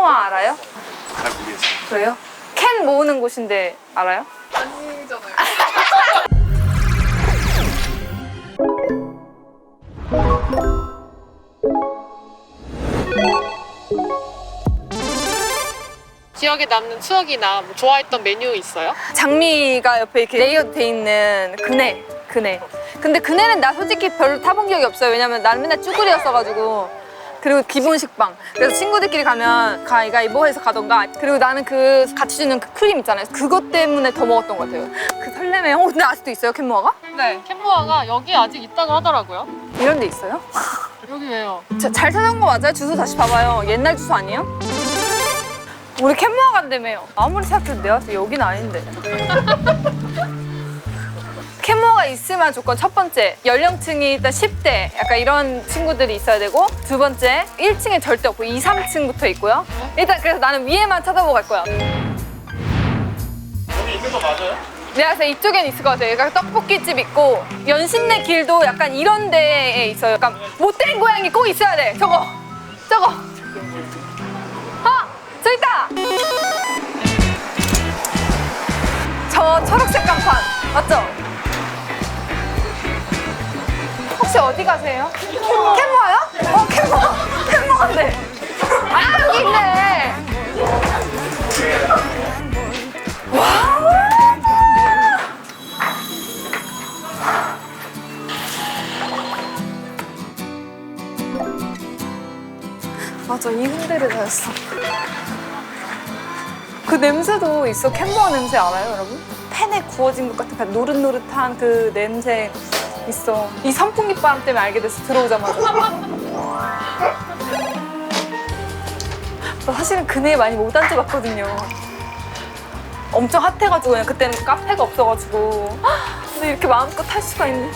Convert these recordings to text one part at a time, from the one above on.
캔모아 알아요? 잘 모르겠어요. 그래요? 캔 모으는 곳인데 알아요? 아니잖아요. 기억에 남는 추억이나 뭐 좋아했던 메뉴 있어요? 장미가 옆에 이렇게 레이어드 돼 있는 그네, 그네. 근데 그네는 나 솔직히 별로 타본 기억이 없어요. 왜냐면 나는 맨날 쭈구리였어가지고. 그리고 기본 식빵. 그래서 친구들끼리 가면 가위가위보 해서 가던가. 그리고 나는 그 같이 주는 그 크림 있잖아요. 그것 때문에 더 먹었던 것 같아요. 그 설렘에. 어, 근데 아직도 있어요, 캔모아가? 네. 캔모아가 여기 아직 있다고 하더라고요. 이런 데 있어요? 여기 왜요? 자, 잘 찾아온 거 맞아요? 주소 다시 봐봐요. 옛날 주소 아니에요? 우리 캔모아 간다며요. 아무리 생각해도 내가 여긴 아닌데. 캔모아가 있으면 조건 첫 번째 연령층이 일단 10대 약간 이런 친구들이 있어야 되고 두 번째 1층에 절대 없고 2, 3층부터 있고요. 일단 그래서 나는 위에만 찾아보고 갈 거야. 여기 있는 거 맞아요? 내가 때 이쪽엔 있을 것 같아요. 약간 떡볶이집 있고 연신내 길도 약간 이런 데에 있어요. 약간 못된 고양이 꼭 있어야 돼. 저거, 저거. 아, 저 있다. 저 초록색 간판 맞죠? 혹시 어디 가세요? 캔모아요? 어, 캔모아, 캔모아인데. 아 여기 있네. 맞아 이 다녔어 그 냄새도 있어 캔모아 냄새 알아요 여러분? 팬에 구워진 것 같은 그 노릇노릇한 그 냄새 있어 이 선풍기 바람 때문에 알게 됐어 들어오자마자 저 사실은 그네 많이 못 앉아봤거든요 엄청 핫해가지고 그냥 그때는 카페가 없어가지고 근데 이렇게 마음껏 탈 수가 있네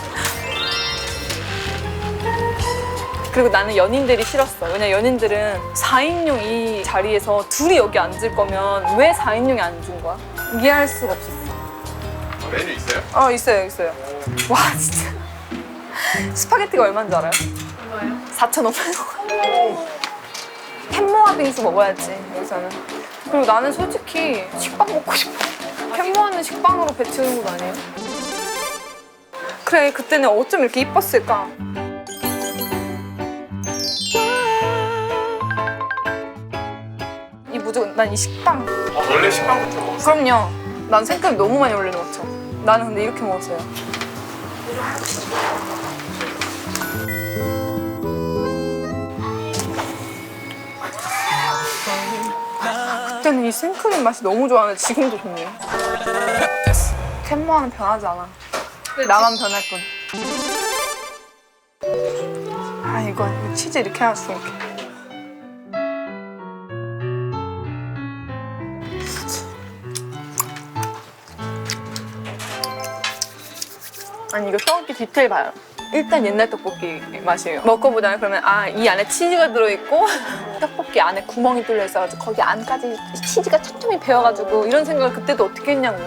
그리고 나는 연인들이 싫었어. 왜냐 연인들은 4인용 이 자리에서 둘이 여기 앉을 거면 왜 4인용이 앉은 거야? 이해할 수가 없었어. 메뉴 있어요? 어 있어요 있어요. 와 진짜 스파게티가 얼마인 줄 알아요? 얼마예요? 4,500원. 캔모아 빙수 먹어야지 여기서는. 그리고 나는 솔직히 식빵 먹고 싶어. 캔모아는 식빵으로 배 채우는 건 아니에요? 그래 그때는 어쩜 이렇게 이뻤을까? 이 무조건 난 이 식빵 아, 원래 식빵부터 먹었어요. 그럼요. 난 생크림 너무 많이 올려 먹죠. 나는 근데 이렇게 먹었어요. 그때는 이 생크림 맛이 너무 좋아하는데 지금도 좋네. 캔모아는 변하지 않아. 나만 변할 뿐. 아 이거, 이거 치즈 이렇게 해놨어 이렇게. 아니 이거 떡볶이 디테일 봐요. 일단 옛날 떡볶이 맛이에요. 먹고 보다는 그러면 아 이 안에 치즈가 들어있고 떡볶이 안에 구멍이 뚫려 있어가지고 거기 안까지 치즈가 촘촘히 배어가지고 이런 생각을 그때도 어떻게 했냐고요.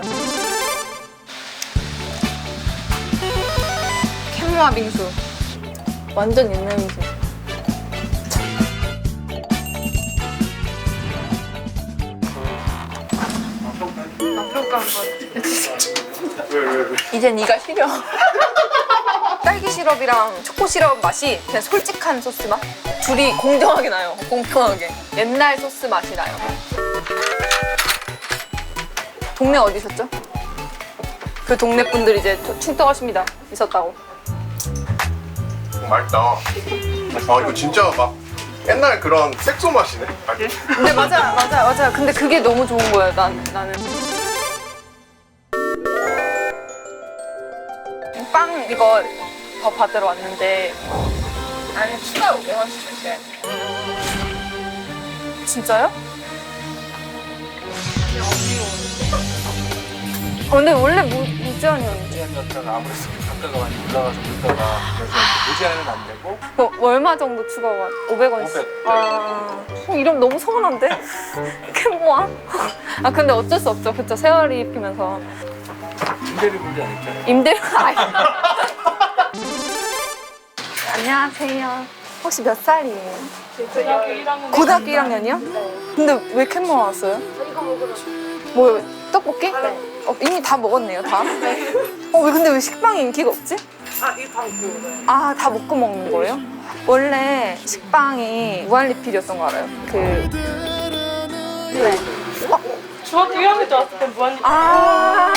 캔모아 빙수. 완전 옛날 빙수. 앞으로가 왜, 왜, 왜? 이제 네가 싫어. 딸기 시럽이랑 초코 시럽 맛이 그냥 솔직한 소스 맛? 둘이 공정하게 나요. 공평하게. 옛날 소스 맛이 나요. 동네 어디 있었죠? 그 동네 분들이 이제 충떡하십니다. 있었다고. 어, 맛있다. 아, 이거 진짜 막 옛날 그런 색소 맛이네. 아, 근데 맞아, 맞아, 맞아. 근데 그게 너무 좋은 거예요. 난, 나는. 빵 이거 더 받으러 왔는데 아니 추가 500원씩 줄게. 진짜요? 어, 근데 원래 무, 무제한이었는데 무제한이었다가 아무래도 단가가 많이 올라가서 물가가 그래서 무제한은 안 되고 뭐, 얼마 정도 추가가? 500원씩? 500. 아, 어, 이러면 너무 서운한데? 그게 뭐야? 아 근데 어쩔 수 없죠 그쵸 세월이 입히면서 임대료 문제 아니잖아요. 임대료 아이. 안녕하세요 혹시 몇 살이에요? 고등학교 1학년. 고등학교 1학년 이요? 근데 왜 캔모 왔어요? 이거 먹으러. 뭐 떡볶이? 어, 이미 다 먹었네요 다. 어, 왜 근데 왜 식빵이 인기가 없지? 아 이거 다 먹고 먹어요. 아, 다 먹고 먹는 거예요? 원래 식빵이 무한리필이었던 거 알아요? 그 중학교 1학년 때 왔을 때 무한 아.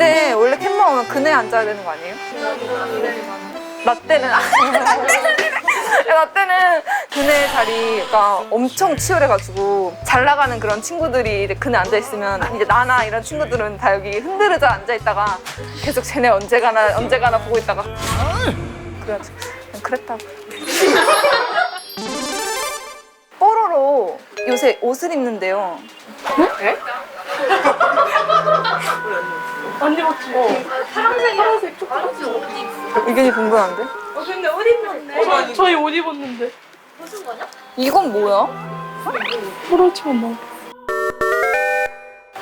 근데 원래 캔모 오면 그네 앉아야 되는 거 아니에요? 나 때는 그네 자리가 엄청 치열해가지고 잘 나가는 그런 친구들이 이제 그네 앉아 있으면 이제 나나 이런 친구들은 다 여기 흔들어져 앉아 있다가 계속 쟤네 언제 가나 언제 가나 보고 있다가 그래가지고 그냥 그랬다고. 뽀로로 요새 옷을 입는데요. 언니 맞지? 파란색, 파란색, 초콜릿 옷 입어. 의견이 궁금한데? 어, 근데 옷 입었네. 저, 저희 옷 입었는데 무슨 거냐? 이건 뭐야? 그렇지만 뭐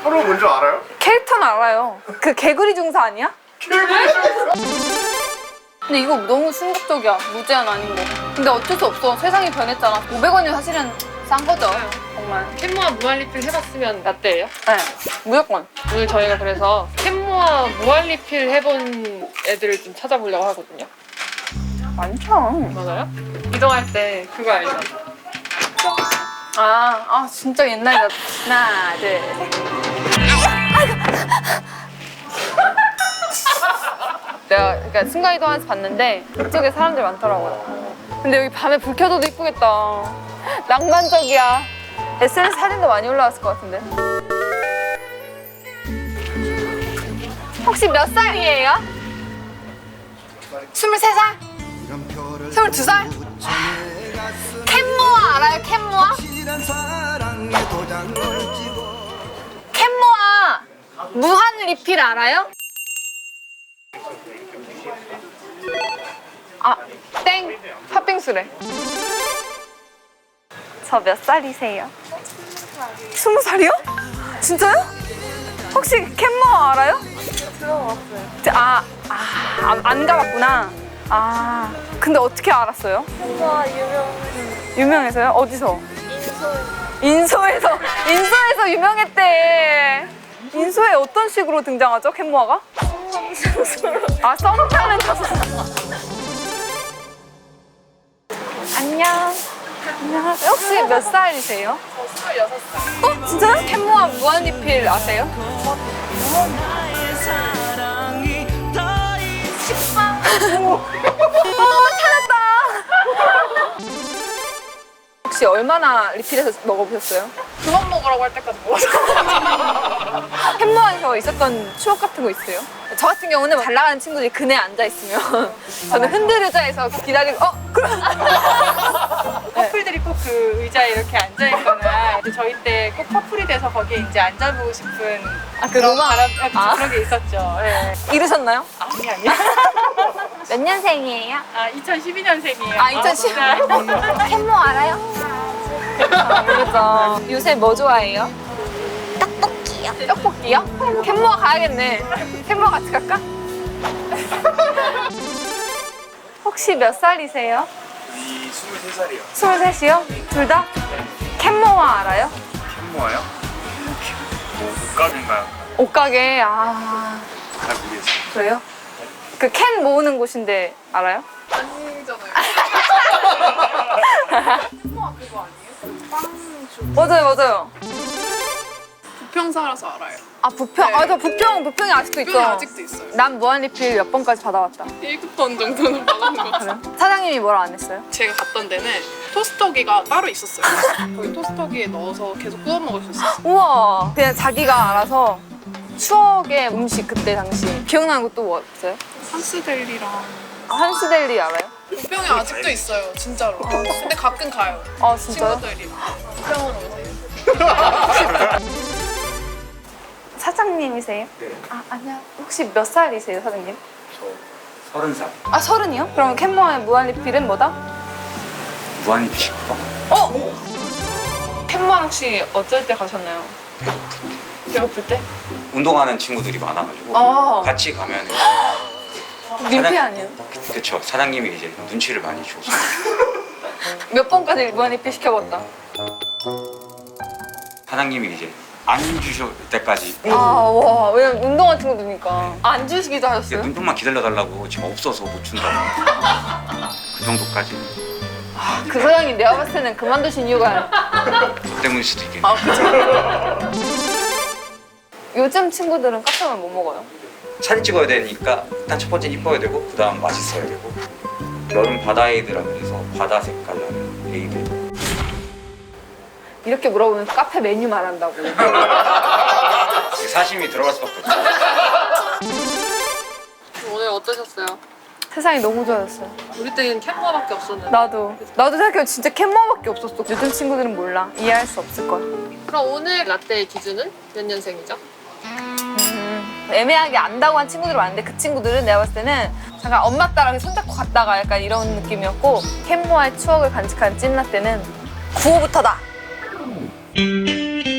서로 뭔지 알아요? 캐릭터는 알아요. 그 개구리 중사 아니야? 근데 이거 너무 충격적이야. 무제한 아닌 거. 근데 어쩔 수 없어. 세상이 변했잖아. 500원이 사실은 싼 거죠. 정말. 캔모아 무한리필 해봤으면 라떼예요? 네. 무조건. 오늘 저희가 그래서 캔모아 무한리필 해본 애들을 좀 찾아보려고 하거든요. 많죠. 맞아요? 이동할 때 그거 알죠? 아, 아 진짜 옛날이다. 하나, 둘, 셋. 내가 그러니까 순간이동하면서 봤는데 이쪽에 사람들 많더라고요. 근데 여기 밤에 불 켜둬도 이쁘겠다. 낭만적이야. SNS 사진도 많이 올라왔을 것 같은데. 혹시 몇 살이에요? 23살? 22살? 캔모아 알아요? 캔모아? 캔모아 무한 리필 알아요? 아, 땡. 팥빙수래. 저 몇 살이세요? 스무 살이요? 진짜요? 혹시 캔모아 알아요? 들어봤어요. 아, 아, 안, 안 가봤구나. 아, 근데 어떻게 알았어요? 와, 유명. 유명해서요? 어디서? 인소. 인소에서 인소에서 유명했대. 인소에 어떤 식으로 등장하죠, 캔모아가? 아, 썸 타는 가수. 안녕. 안녕하세요. 혹시 몇 살이세요? 저 26살. 어? 진짜요? 캔모아 무한리필 아세요? 식빵. 어, 찾았다. 혹시 얼마나 리필해서 먹어보셨어요? 먹으라고 할 때까지 먹었어. 햄버거에서 있었던 추억 같은 거 있어요? 저 같은 경우는 잘 나가는 친구들이 그네 앉아 있으면 저는 흔들 의자에서 기다리고 어? 그럼 커플들이 꼭 그 의자에 이렇게 앉아 있거나 이제 저희 때 꼭 커플이 돼서 거기에 이제 앉아보고 싶은 아, 그 로망? 바람, 아, 아. 그런 게 있었죠. 예. 이러셨나요? 아니, 아니. 몇 년생이에요? 아, 2012년생이에요. 아, 2012. 햄모 알아요? 그렇죠. 요새 뭐 좋아해요? 떡볶이요. 떡볶이요? 캔모아 가야겠네. 캔모아 같이 갈까? 혹시 몇 살이세요? 이 23살이요. 23이요? 둘 다? 캔모아 알아요? 캔모아요? 뭐 옷가게인가요? 옷가게, 아, 잘 모르겠어요. 그래요? 그 캔 모으는 곳인데 알아요? 맞아요, 맞아요. 부평사라서 알아요. 아, 부평. 아, 저 부평, 부평이 아직도 있어. 부평이 아직도 있어요. 난 무한리필 몇 번까지 받아왔다. 1급번 정도는 받은 것 같아요. 사장님이 뭐라 안 했어요? 제가 갔던 데는 토스터기가 따로 있었어요. 거기 토스터기에 넣어서 계속 구워 먹을 수 있었어요. 우와. 그냥 자기가 알아서 추억의 음식 그때 당시. 기억나는 것도 뭐 없어요? 한스델리랑 아, 한스델리 알아요? 부평에 아직도 있어요, 진짜로. 근데 가끔 가요. 아, 진짜요? 친구들이랑. 사장님이세요? 네. 아, 아니요. 혹시 몇 살이세요, 사장님? 저 서른 살. 아, 서른이요? 그럼 캔모아의 무한리필은 뭐다? 무한히 식빵. 어? 캔모아 혹시 어쩔 때 가셨나요? 배고플 때? 운동하는 친구들이 많아가지고 아. 같이 가면 민폐 아니에요? 그쵸 사장님이 이제 눈치를 많이 줘서 몇 번까지 무한리필 시켜봤다. 사장님이 이제 안 주실 때까지 아, 와. 왜냐면 운동한 친구들이니까. 안 주시기도 하셨어요? 눈동만 기다려달라고 지금 없어서 못 준다고 그 정도까지 그 사장님 내가 봤을 때는 그만두신 이유가 그 때문일 수도 있겠네 아, 그죠. 요즘 친구들은 카페만 못 먹어요. 사진 찍어야 되니까 일단 첫 번째는 이뻐야 되고 그 다음 맛있어야 되고 여름 바다 에이드라 그래서 바다 색깔 나는 에이드 이렇게 물어보면 카페 메뉴 말한다고. 사심이 들어갈 수밖에 없어 오늘 어떠셨어요? 세상이 너무 좋아졌어요. 우리 때는 캔버밖에 없었는데. 나도. 나도 생각해보면 진짜 캔머밖에 없었어. 요즘 친구들은 몰라. 이해할 수 없을 거야. 그럼 오늘 라떼의 기준은 몇 년생이죠? 음, 애매하게 안다고 한 친구들이 많은데 그 친구들은 내가 봤을 때는 잠깐 엄마 따라 손잡고 갔다가 약간 이런 느낌이었고 캔모아의 추억을 간직한 찐라떼는 9호부터다. Música